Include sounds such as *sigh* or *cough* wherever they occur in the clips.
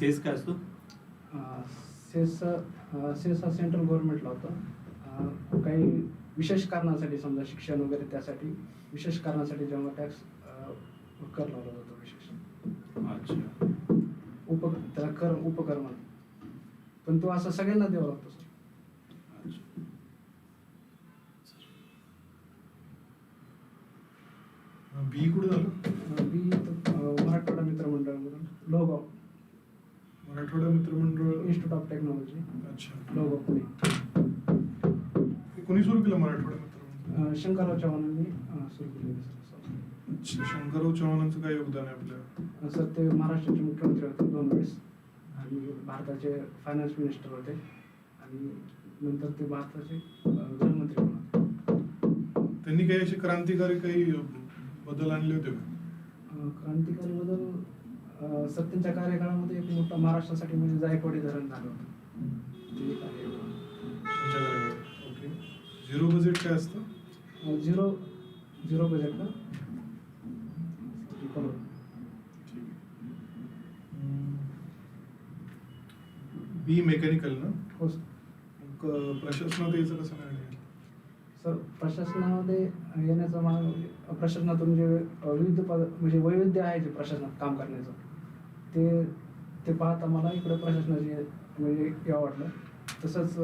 Cess काय असतो? Cess cess हा सेंट्रल गव्हर्नमेंटला होतं. काही विशेष कारणासाठी समजा शिक्षण वगैरे त्यासाठी विशेष कारणासाठी जेव्हा टॅक्स कर लावला जातो विशेष अच्छा. उप त्याला कर उपकर पण तो असं सगळ्यांना द्यावा लागतो सर. अच्छा. बी कुठे झालं? टेक्नॉलॉजी अच्छा. लोहगाव पुणे हे कोणी सुरू केलं मराठवाडा मित्रमंडळ अं, शंकरराव चव्हाणांनी सुरू केलेली अच्छा शंकरराव चव्हाणांचं काय योगदान आहे आपल्या? सर ते महाराष्ट्राचे मुख्यमंत्री होते दोन वेळेस. आणि भारताचे फायनान्स मिनिस्टर होते. आणि नंतर ते भारताचे गृहमंत्री पण होते. त्यांनी काही असे क्रांतिकारी काही बदल आणले होते का? क्रांतिकारी बदल त्यांच्या कार्यकाळामध्ये एक मोठा महाराष्ट्रासाठी म्हणजे जायकवाडी धरण झालं होतं. घराकडे ओके. झिरो बजेट काय असतं? झिरो झिरो बजेट का बी मेकॅनिकल ना? हो प्रशासनात यायचं कसं नाही सर प्रशासनामध्ये येण्याचा मार्ग म्हणजे प्रशासनातून जे विविध पद म्हणजे वैविध्य आहे जे प्रशासनात काम करण्याचं. ते ते पाहता मला इकडे प्रशासनाचे म्हणजे यावं वाटलं. तसंच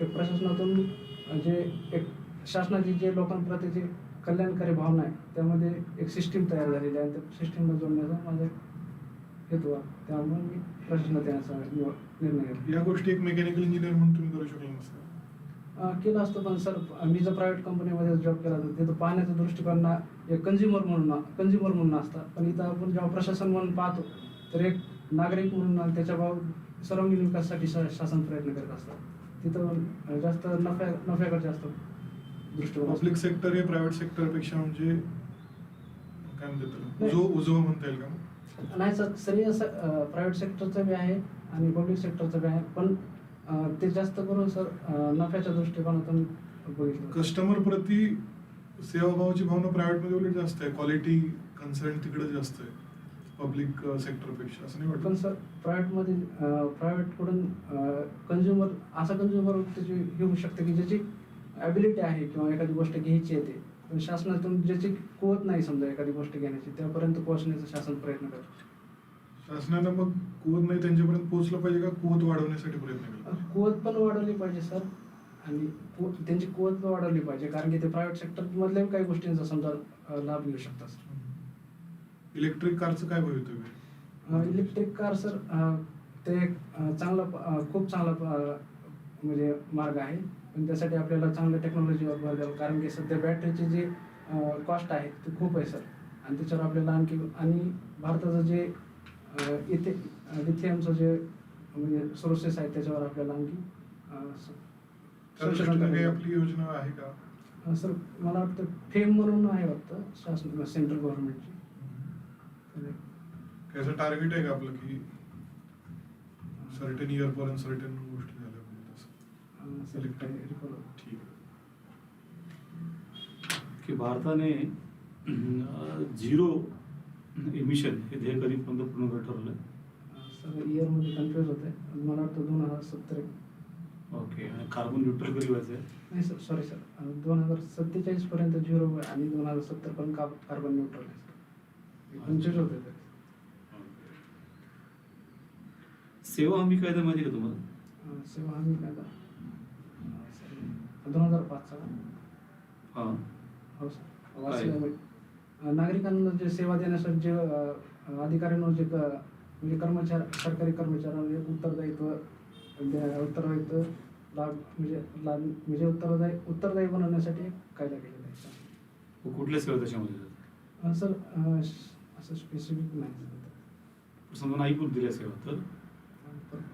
एक प्रशासनातून जे एक शासनाची जे लोकांप्रती जे कल्याणकारी भावना आहे त्यामध्ये एक सिस्टीम तयार झालेली आहे. त्या सिस्टीमला जोडण्याचा माझा हेतू आहे. त्यामुळे मी प्रशासनात येण्याचा निर्णय घेतला. या गोष्टी एक मेकॅनिकल इंजिनियर म्हणून तुम्ही करू शकला नसता. केलं असतं पण सर मी जर प्रायव्हेट कंपनीमध्ये जॉब केला तर तिथं पाहण्याचा दृष्टिकोन ना एक कंझ्युमर म्हणून कंझ्युमर म्हणून असतं पण इथं आपण जेव्हा प्रशासन म्हणून पाहतो तर एक नागरिक म्हणून त्याच्या भाव सर्वांगीण विकासासाठी शा- शासन प्रयत्न करत असतं तिथं जास्त नफ्या नफ्याकडे जास्त दृष्टिकोन. पब्लिक सेक्टर हे प्रायव्हेट सेक्टरपेक्षा म्हणजे काय म्हणतात उजवं म्हणता येईल का नाही सर सरी असं प्रायव्हेट सेक्टरचं बी आहे आणि पब्लिक सेक्टरचं बी आहे. पण ते जास्त करून सर नफ्याच्या दृष्टिकोनातून बघितलं कस्टमर प्रती सेवाभावाची भावना प्रायव्हेटमध्ये उलट जास्त आहे. क्वालिटी कन्सर्न तिकडे जास्त आहे. पब्लिक सेक्टरपेक्षा असं नाही पण सर प्रायव्हेटमध्ये प्रायव्हेटकडून कन्झ्युमर असा कन्झ्युमर त्याची हे होऊ शकते की ज्याची ॲबिलिटी आहे किंवा एखादी गोष्ट घ्यायची येते पण शासनातून ज्याची कुवत नाही समजा एखादी गोष्ट घेण्याची त्यापर्यंत पोहोचण्याचा शासन प्रयत्न करतो. शासनानं मग कुवत नाही त्यांच्यापर्यंत पोहोचलं पाहिजे का कुवत वाढवण्यासाठी प्रयत्न केला कुवत पण वाढवली पाहिजे सर. आणि त्यांची कुवत पण वाढवली पाहिजे कारण की ते प्रायव्हेट सेक्टरमधल्या काही गोष्टींचा समजा लाभ घेऊ शकतात. इलेक्ट्रिक कारचं काय भवितव्य? इलेक्ट्रिक कार सर ते चांगला खूप चांगला म्हणजे मार्ग आहे. पण त्यासाठी आपल्याला चांगल्या टेक्नॉलॉजीवर भर द्यावं कारण की सध्या बॅटरीची जी कॉस्ट आहे ती खूप आहे सर. आणि त्याच्यावर आपल्याला आणखी आणि भारताचं जे इथे लिथियमचं जे म्हणजे सोर्सेस आहेत त्याच्यावर आपल्याला आणखी. आपली योजना आहे का? सर मला वाटतं फेम म्हणून आहे वाटतं शासन सेंट्रल गव्हर्नमेंटची काय असं टार्गेट आहे का आपलं की सर्टन इयर पर्यंत सर्टन गोष्टी झाल्या काही recall- ठीक आहे. *coughs* की भारताने झिरो इमिशन हे ध्येय कधीपर्यंत पूर्ण ठरवलं? सर इयरमध्ये कन्फ्युज होते मला वाटतं दोन हजार सत्तर ओके आणि कार्बन न्यूट्रल कधी व्हायचं आहे नाही सर सॉरी. सर दोन हजार सत्तेचाळीस पर्यंत झिरो आणि दोन हजार सत्तर पर्यंत कार्बन न्यूट्रल आहे होते ते. सेवा हमी कायदा माहिती का तुम्हाला? अं, सेवा हमी कायदा. अं, सर दोन हजार पाचचा का? हां. हो सर. मी. अं, नागरिकांना जे सेवा देण्यासाठी जे अं, अधिकाऱ्यांवर जे क- म्हणजे कर्मचारी सरकारी कर्मचाऱ्यांवर जे उत्तरदायित्व द्या- उत्तरदायित्व लाभ म्हणजे लाभ म्हणजे उत्तरदायी उत्तरदायी बनवण्यासाठी एक कायदा केलेला आहे सर. कुठल्या सेवा त्याच्यामध्ये? अं, सर अं, श- असं स्पेसिफिक नाही समजा नाही पण दिल्या सेवा तर?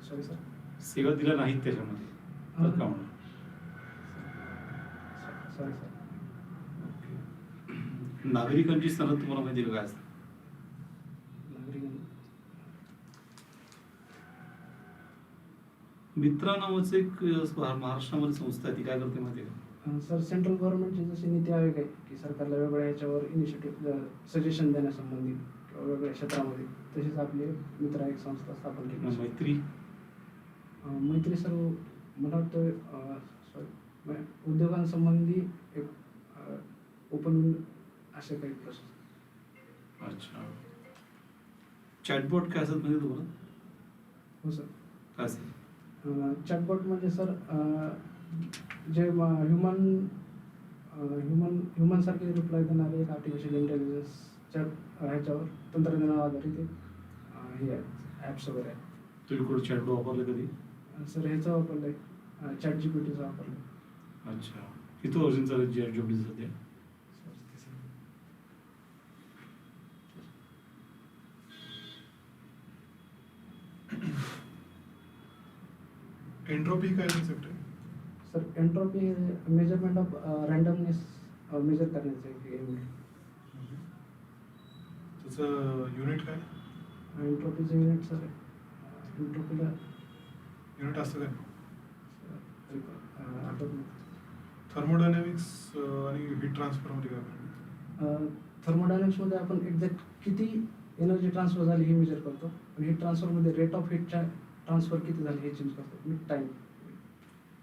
सॉरी सर सेवा दिल्या नाहीत त्याच्यामध्ये. तर का म्हणून? Sorry sir okay. नागरिकांची सनद तुम्हाला माहिती काय असतं? मित्रा नावाचं एक महाराष्ट्रामध्ये संस्था आहे ती काय करते माहिती का? सर सेंट्रल गव्हर्नमेंटची जशी नीती आयोग आहे की सरकारला वेगवेगळ्या ह्याच्यावर इनिशिएटिव्ह सजेशन देण्यासंबंधी किंवा वेगवेगळ्या क्षेत्रामध्ये तसेच आपले मित्र एक संस्था स्थापन केली. मैत्री? मैत्री सर्व मला वाटतं म- उद्योगांसंबंधी एक ओपन असे काही प्रश्न. अच्छा. चॅटबॉट काय असत म्हणजे तुम्हाला? हो सर. काय चॅटबॉट म्हणजे सर जे ह्युमन ह्युमन ह्युमनसारखे रिप्लाय देणारे एक आर्टिफिशियल इंटेलिजन्सच्या ह्याच्यावर तंत्रज्ञानावर आधारित हे आहे ॲप्स वगैरे आहेत. तुम्ही कुठं चॅटबॉट वापरलं कधी? सर ह्याचं वापरलं आहे चॅट जी पी टीचं वापरलं अच्छा. किती वर्षांचं चालेल जी जॉब सध्या? एंट्रोपी काय कन्सेप्ट सर एंट्रॉपी हे मेजरमेंट ऑफ रँडमनेस मेजर करण्याचं हे. त्याचं युनिट काय? एंट्रॉपीचं युनिट सर. एंट्रॉपीला युनिट असतं काय? थर्मोडायनॅमिक्स आणि हीट ट्रान्सफरमध्ये काय? थर्मोडायनॅमिक्समध्ये आपण एक्झॅक्ट किती एनर्जी ट्रान्सफर झाली हे मेजर करतो. आणि हीट ट्रान्सफरमध्ये रेट ऑफ हीटच्या ट्रान्सफर किती झाली हे चेंज करतो. विथ टाईम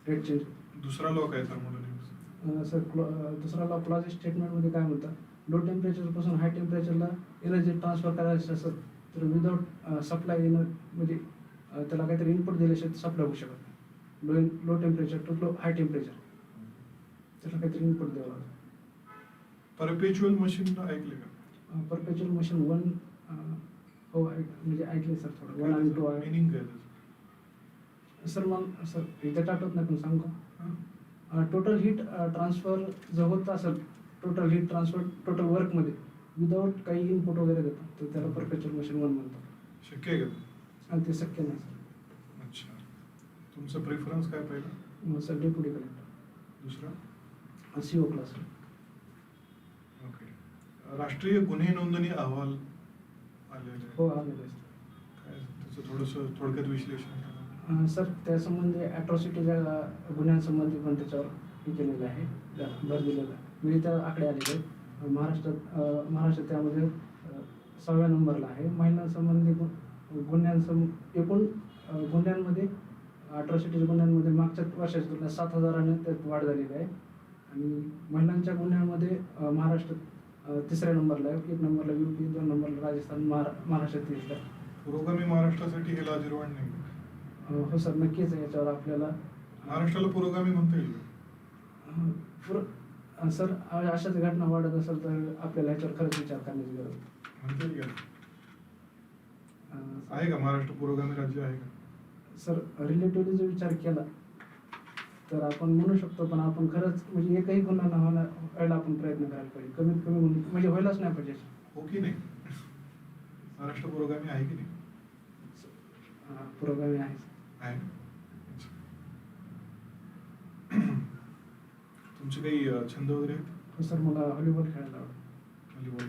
रेट चेंज दुसरा लॉ काय थर्मोडायनॅमिक्स सर क्लॉ दुसरा लॉ क्लॉजेट स्टेटमेंटमध्ये काय म्हणतात? लो टेम्परेचरपासून हाय टेम्परेचरला एनर्जी ट्रान्सफर करायचं असेल तर विदाउट सप्लाय एनर म्हणजे त्याला काहीतरी इनपुट दिल्याशिवाय सप्लाय होऊ शकत नाही. Low low temperature to low high temperature त्याला काहीतरी इनपुट द्यावं लागतं परपेच्युअल मशीन ऐकले का? परपेच्युअल मशीन वन हो म्हणजे ऐकले सर थोडं. वन आणि टू मिनिंग सर मग सर एक्झॅक्ट आठवत नाही पण सांगू का? हां? टोटल हीट ट्रान्सफर जर होत असेल टोटल हीट ट्रान्सफर टोटल वर्कमध्ये विदाऊट काही इनपुट वगैरे देतात तर त्याला परपेच्युअल मशीन वन म्हणतात. शक्य आहे का ते? आणि ते शक्य नाही सर. अच्छा. तुमचं प्रेफरन्स काय पहिलं? मग सर डेप्युटी कलेक्टर दुसरं? C O class okay. राष्ट्रीय गुन्हे नोंदणी अहवाल आलेला हो आलेलं आहे सर. काय त्याचं थोडंसं थोडक्यात विश्लेषण सर त्यासंबंधी ॲट्रॉसिटीच्या गुन्ह्यांसंबंधी पण त्याच्यावर हे केलेलं आहे. त्या- भर दिलेला. आहे म्हणजे त्या आकडे आलेले आहेत. महाराष्ट्रात महाराष्ट्र महाराष्ट्रात त्यामध्ये सहाव्या नंबरला आहे. महिलांसंबंधी गु- गुन्ह्यांसं एकूण गुन्ह्यांमध्ये अट्रॉसिटीच्या गुन्ह्यांमध्ये मागच्या वर्षाच्या तुलनेत सात हजाराने त्यात वाढ झालेली आहे. आणि महिलांच्या गुन्ह्यांमध्ये महाराष्ट्रात तिसऱ्या नंबरला आहे. एक नंबरला यू पी दोन नंबरला राजस्थान महारा महाराष्ट्रात तिसऱ्या पुरोगामी महाराष्ट्रासाठी हे लाजीरवाण नाही. हो सर नक्कीच आहे याच्यावर आपल्याला महाराष्ट्राला पुरोगामी म्हणता येईल. सर अशाच घटना वाढत असेल तर आपल्याला ह्याच्यावर खरंच विचार करण्याची गरज आहे. म्हणता येईल का? आहे का महाराष्ट्र पुरोगामी राज्य आहे का? सर रिलेटिव्हली जर विचार केला तर आपण म्हणू शकतो पण आपण खरंच म्हणजे एकही गुन्हा न व्हायला व्हायला आपण प्रयत्न करायला पाहिजे. कमीत कमी म्हणजे व्हायलाच नाही पाहिजे. हो की नाही? महाराष्ट्र पुरोगामी आहे की नाही? पुरोगामी आहे. तुमचे काही छंद वगैरे आहेत? हो सर मला व्हॉलीबॉल खेळायला आवडतं. व्हॉलीबॉल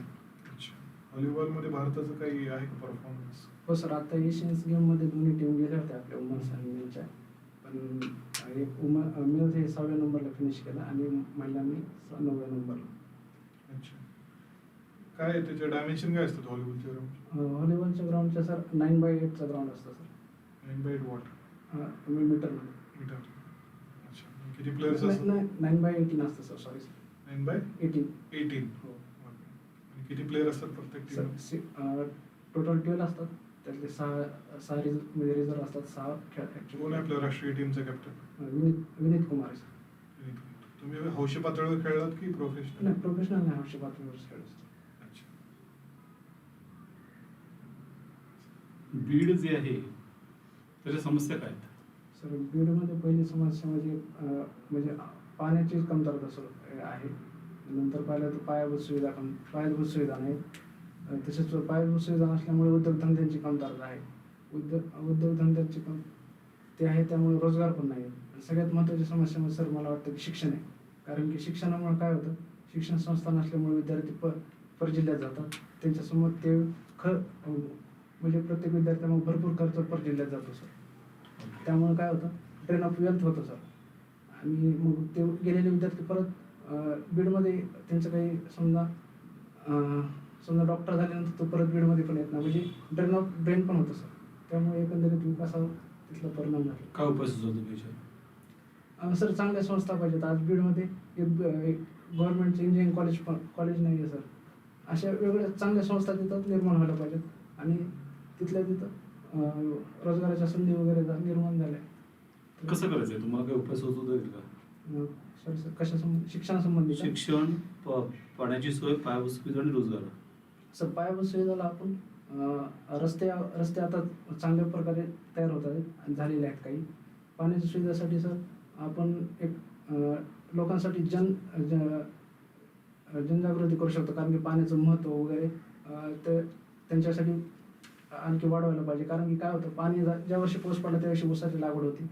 अच्छा. व्हॉलीबॉलमध्ये भारताचं काही आहे का परफॉर्मन्स? हो सर आता एशियन्स गेममध्ये दोन्ही टीम गेल्या होत्या आपल्या वुमन्स आणि मेनच्या पण एक वुमन मेन्स हे सहाव्या नंबरला फिनिश केला आणि महिलांनी नवव्या नंबरला. अच्छा. काय त्याचे डायमेन्शन काय असतात व्हॉलीबॉलच्या ग्राउंड व्हॉलीबॉलच्या ग्राउंडच्या सर नाईन बाय एटचा ग्राउंड असतं सर. नाईन बाय वॉट मीटरमध्ये मीटर अच्छा किती प्लेयर्स असतात? नाईन बाय एटीन असतं sir sorry sir nine by eighteen eighteen हो. आणि किती प्लेयर असतात प्रत्येक सर टीम टोटल ट्वेल्व असतात. त्यातले सहा सहा रिझ म्हणजे रिझर्व असतात सहा खेळ कोण आहे आपल्या ॲक्च्युली राष्ट्रीय टीमचा कॅप्टन विनीत विनीत कुमार आहे सर तुम्ही हौशी पातळीवर खेळलात की प्रोफेशनल नाही प्रोफेशनल नाही हर्षी पातळीवर खेळ सर अच्छा. बीड जे आहे त्याच्या समस्या काय सर बीडमध्ये पहिली समस्या म्हणजे म्हणजे पाण्याची कमतरता सुरू आहे. नंतर पाहिलं तर पायाभूत सुविधा कम पायाभूत सुविधा नाही. तसेच पायाभूत सुविधा नसल्यामुळे उद्योगधंद्यांची कमतरता आहे. उद्योग उद्योगधंद्यांची कम ते आहे त्यामुळे रोजगार पण नाही. सगळ्यात महत्त्वाची समस्या म्हणजे सर मला वाटतं की शिक्षण आहे. कारण की शिक्षणामुळे काय होतं? शिक्षण संस्था नसल्यामुळे विद्यार्थी प परजिल्ह्यात जातात. त्यांच्यासमोर ते ख म्हणजे प्रत्येक विद्यार्थ्यामग भरपूर खर्च परजिल्ह्यात जातो सर. त्यामुळे काय होतं? ट्रेन ऑफ वेल्थ होतं सर. आणि मग ते गेलेले विद्यार्थी परत बीडमध्ये त्यांचं काही समजा समजा डॉक्टर झाल्यानंतर तो परत बीडमध्ये पण येत नाही. म्हणजे ड्रेन ऑफ ड्रेन पण होतं सर. त्यामुळे एकंदरीत विकासावर तिथला परिणाम झाला. काय त्याच्यावर अं, सर चांगल्या संस्था पाहिजेत. आज बीडमध्ये एक एक गव्हर्नमेंटचं इंजिनिअरिंग कॉलेज पण कॉलेज नाही आहे सर. अशा वेगळ्या चांगल्या संस्था तिथं निर्माण व्हायला पाहिजेत. आणि तिथल्या तिथं रोजगाराच्या संधी वगैरे निर्माण झाल्या. कसं करायचं आहे? तुम्हाला काय उपाय सुचवता येईल का? सॉरी कशा संबंध शिक्षणासंबंधी? शिक्षण पाण्याची सोय पायाभूत सुविधा आणि रोजगार. सर पायाभूत सुविधाला आपण रस्ते रस्ते आता चांगल्या प्रकारे तयार होत आहेत झालेले आहेत काही. पाण्याच्या सुविधासाठी सर आपण एक लोकांसाठी जन जनजागृती करू शकतो कारण की पाण्याचं महत्त्व वगैरे ते त्यांच्यासाठी आणखी वाढवायला पाहिजे. कारण की काय होतं पाणी ज्या वर्षी पाऊस पडला त्या वर्षी ऊसाची लागवड होती.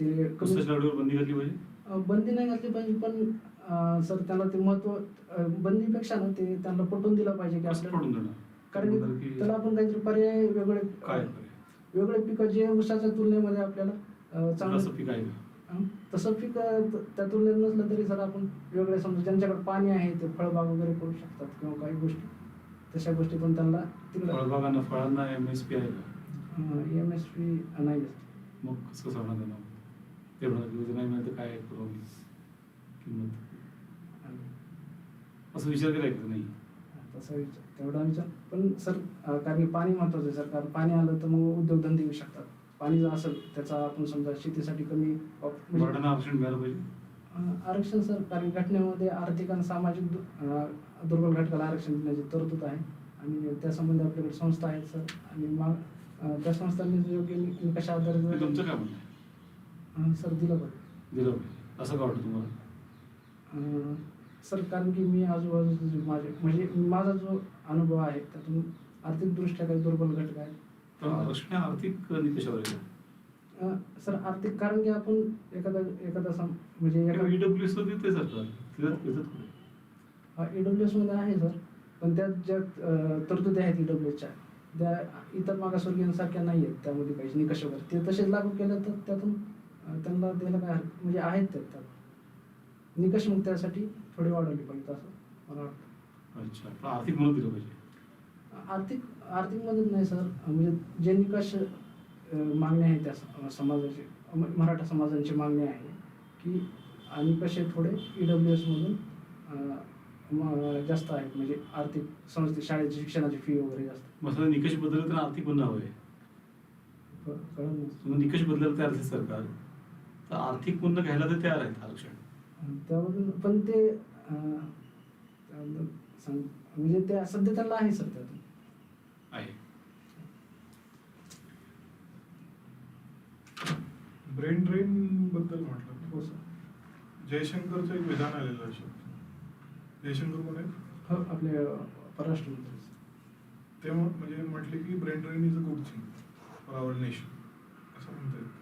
ते कमी ऊसाच्या लागवडीवर बंदी घातली पाहिजे? अं, बंदी नाही घातली पाहिजे पण सर त्याला ते महत्त्व अं, बंदीपेक्षा ना ते त्यांना पटवून दिलं पाहिजे की कसं आपल्याला पडून देणार? कारण की त्याला आपण काहीतरी पर्याय वेगळे काय वेगळे पिकं जे ऊसाच्या तुलनेमध्ये आपल्याला अं, असं चांगलं पीक आहे. का हं? तसं पीक अं, त- त्या तुलनेत नसलं तरी सर आपण वेगळे समजा ज्यांच्याकडे पाणी आहे ते फळबाग वगैरे करू शकतात किंवा काही गोष्टी. तशा गोष्टी पण त्यांना फळबागांना फळांना एम एस पी आहे का? एम एस पी नाही मग कसं सांगणार त्यांना ते म्हणतात की नाही मिळतं काय करू? किंमत. असं विचार केलाय का नाही तसा विचार तेवढा विचार. पण सर कारण की पाणी महत्वाचं आहे सर. कारण पाणी आलं तर मग उद्योगधंदे येऊ शकतात. पाणी जर असेल त्याचा आपण समजा शेतीसाठी कमी आरक्षण मिळालं पाहिजे. आरक्षण सर कारण घटनेमध्ये आर्थिक आणि सामाजिक दुर्बल घटकाला आरक्षण देण्याची तरतूद आहे. आणि त्यासंबंधी आपल्याकडे संस्था आहेत सर. आणि मग त्या संस्थांनी योग्य नि- निकष हे आधारे तुमचं काय म्हणणं आहे? सर दिलं पाहिजे. दिलं पाहिजे. असं का वाटतं तुम्हाला? सर कारण की मी आजूबाजूचे जे माझे म्हणजे माझा जो अनुभव आहे त्यातून आर्थिकदृष्ट्या काही दुर्बल घटक आहेत. तर आरक्षण हे आर्थिक निकषावर आहे. सर आर्थिक कारण की आपण एखादा एखादा सम म्हणजे ईडब्ल्यू एस देते सरकार देतात देतात कुठे? ईडब्ल्यू एसमध्ये आहे सर पण त्यात ज्या तरतुदी आहेत ईडब्ल्यू एसच्या त्या इतर मागासवर्गीयांसारख्या नाही आहेत त्यामध्ये काही निकष वगैरे ते तसेच लागू केलं तर त्यातून त्यांना द्यायला काय म्हणजे आहेत त्यात निकष मग त्यासाठी थोडे वाढवले पाहिजेत असं मला वाटतं. अच्छा आर्थिक मदत दिलं पाहिजे. आर्थिक आर्थिक मदत नाही सर म्हणजे जे निकष मागणी आहे त्या समाजाची मराठा समाजांची मागणी आहे की आ, निकष हे थोडे ई डब्ल्यू एसमधून जास्त आहेत म्हणजे आर्थिक संस्थे शाळेची शिक्षणाची फी वगैरे जास्त. मग निकष बदलले तर आर्थिक बंद हवं निकष बदलायला तयार असेल सरकार. तर आर्थिक बंद घ्यायला तर तयार आहेत आरक्षण. त्यावरून पण ते म्हणजे ते सध्या त्यांना आहे सर त्यातून आहे. ब्रेन ड्रेन बद्दल म्हटलं हो सर जयशंकरचं एक विधान आलेलं आहे जयशंकर कोण आहेत? हो आपले परराष्ट्र मंत्री. ते म्ह- म्हणजे म्हटले की brain drain is a good thing for our nation असं म्हणतात.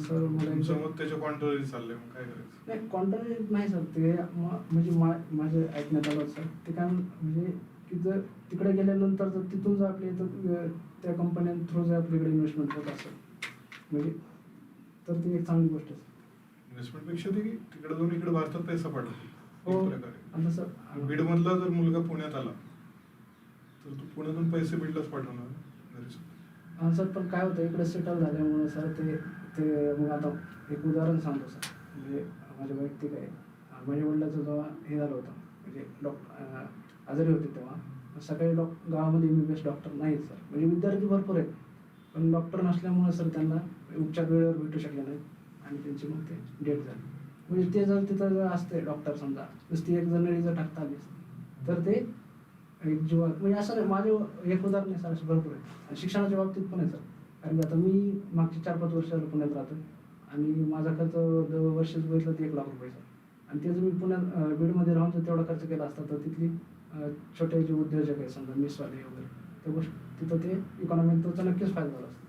सर तुमचं मत त्याच्या कॉन्ट्ररी चाललंय मग काय करायचं? नाही कॉन्ट्रॅक्ट नाही सर ते म्हणजे माझं ऐकण्यात आलं सर ते काय म्हण- म्हणजे की जर तिकडे गेल्यानंतर जर तिथून जर आपल्या इथं त्या कंपन्यां थ्रू जर आपल्याकडे इन्व्हेस्टमेंट होत असेल म्हणजे तर ती एक चांगली गोष्ट आहे. इन्व्हेस्टमेंटपेक्षा ते की तिकडे जाऊन इकडे भारतात पैसा पाठवतो. हो. एक प्रकारे. मधला जर मुलगा पुण्यात आला तर तो पुण्यातून पैसे बीडलाच पाठवणार. हा सर पण काय होतं इकडे सेटल झाल्यामुळे सर ते ते मग आता एक उदाहरण सांगतो सर. म्हणजे माझ्या वैयक्तिक आहे. अं, माझ्या वडिलाचं जेव्हा हे झालं होतं म्हणजे डॉक्टर आजारी होते तेव्हा सकाळी डॉक गावामध्ये एम बी एस डॉक्टर नाहीत सर. म्हणजे विद्यार्थी भरपूर आहेत. पण डॉक्टर नसल्यामुळे सर त्यांना उपचार वेळेवर भेटू शकले नाहीत आणि त्यांची मग ते डेट झाली. म्हणजे ते जर तिथं जर असते डॉक्टर समजा नुसती एक जण जर टाकता आली तर ते एक जीवा म्हणजे असं नाही माझे एक उदाहरण आहे सर असे भरपूर आहे. आणि शिक्षणाच्या बाबतीत पण आहे सर कारण की आता मी मागचे चार पाच वर्ष पुण्यात राहतो आणि माझा खर्च वर्षच बघितलं ते एक लाख रुपये सर आणि ते जर मी पुण्यात बीडमध्ये राहून जर तेवढा खर्च केला असता तर तिथली छोटे जे उद्योजक आहे समजा मिसवाले वगैरे त्या गोष्टी तिथं ते इकॉनॉमीत त्याचा नक्कीच फायदा झाला असता.